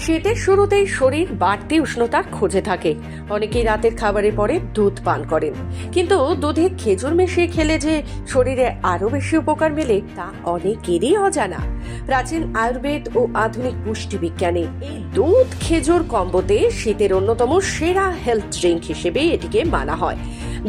শীতের শুরুতেই শরীর বাড়তি উষ্ণতার খোঁজে থাকে। অনেকেই রাতের খাবারের পরে দুধ পান করেন। কিন্তু দুধে খেজুর মিশিয়ে খেলে যে শরীরে আরও বেশি উপকার মেলে, তা অনেকেরই অজানা। প্রাচীন আয়ুর্বেদ ও আধুনিক পুষ্টিবিজ্ঞানে এই দুধ খেজুর কম্বোতে শীতের অন্যতম সেরা হেলথ ড্রিঙ্ক হিসেবে এটিকে মানা হয়।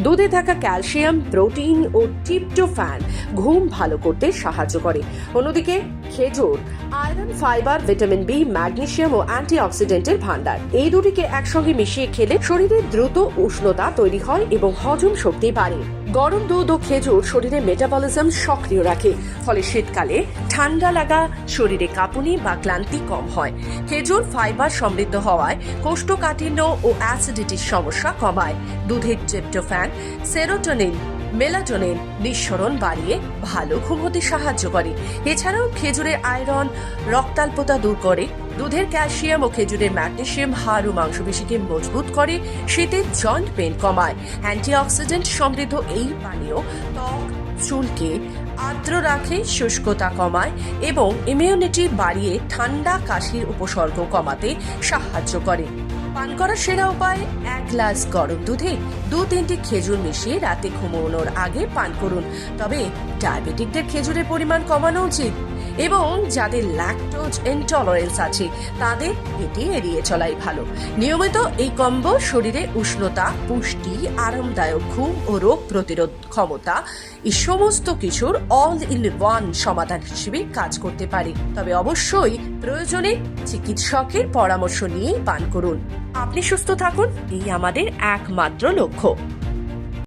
দুধে থাকা ক্যালসিয়াম, প্রোটিন ও টিপটোফ্যান ঘুম ভালো করতে সাহায্য করে। অন্যদিকে, খেজুর, iron, fibre, vitamin B, magnesium ও অ্যান্টিঅক্সিডেন্টের ভান্ডার এই দুটিকে একসঙ্গে মিশিয়ে খেলে শরীরে দ্রুত উষ্ণতা তৈরি হয় এবং হজম শক্তি বাড়ে। গরম দুধ ও খেজুর শরীরে মেটাবলিজম সক্রিয় রাখে। ফলে শীতকালে ঠান্ডা লাগা, শরীরে কাঁপুনি বা ক্লান্তি কম হয়। খেজুর ফাইবার সমৃদ্ধ হওয়ায় কোষ্ঠকাঠিন্য ও অ্যাসিডিটির সমস্যা কমায়। দুধের ট্রিপ্টোফ্যান সেরোটোনিন মেলাটোনিন নিঃসরণ বাড়িয়ে ভালো ঘুম হতে সাহায্য করে। এছাড়াও খেজুরের আয়রন রক্তাল্পতা দূর করে। দুধের ক্যালসিয়াম ও খেজুরের ম্যাগনেশিয়াম, হাড় ও মাংসপেশিকে মজবুত করে শীতের জয়েন্ট পেন কমায়। অ্যান্টিঅক্সিডেন্ট সমৃদ্ধ এই পানীয় ত্বক, চুলকে আর্দ্র রাখে, শুষ্কতা কমায় এবং ইমিউনিটি বাড়িয়ে ঠান্ডা কাশির উপসর্গ কমাতে সাহায্য করে। পান করার সেরা উপায়, এক গ্লাস গরম দুধে দু তিনটি খেজুর মিশিয়ে রাতে ঘুমানোর আগে পান করুন। তবে ডায়াবেটিকদের খেজুরের পরিমাণ কমানো উচিত এবং যাদের ল্যাকটোজ ইনটলারেন্স আছে, তাদের এটি এড়িয়ে চলাই ভালো। নিয়মিত এই কম্বো শরীরে উষ্ণতা, পুষ্টি, আরামদায়ক ঘুম ও রোগ প্রতিরোধ ক্ষমতা এই সমস্ত কিছুর অল ইন ওয়ান সমাধান হিসেবে কাজ করতে পারে। তবে অবশ্যই প্রয়োজনে চিকিৎসকের পরামর্শ নিয়েই পান করুন। আপনি সুস্থ থাকুন এই আমাদের একমাত্র লক্ষ্য।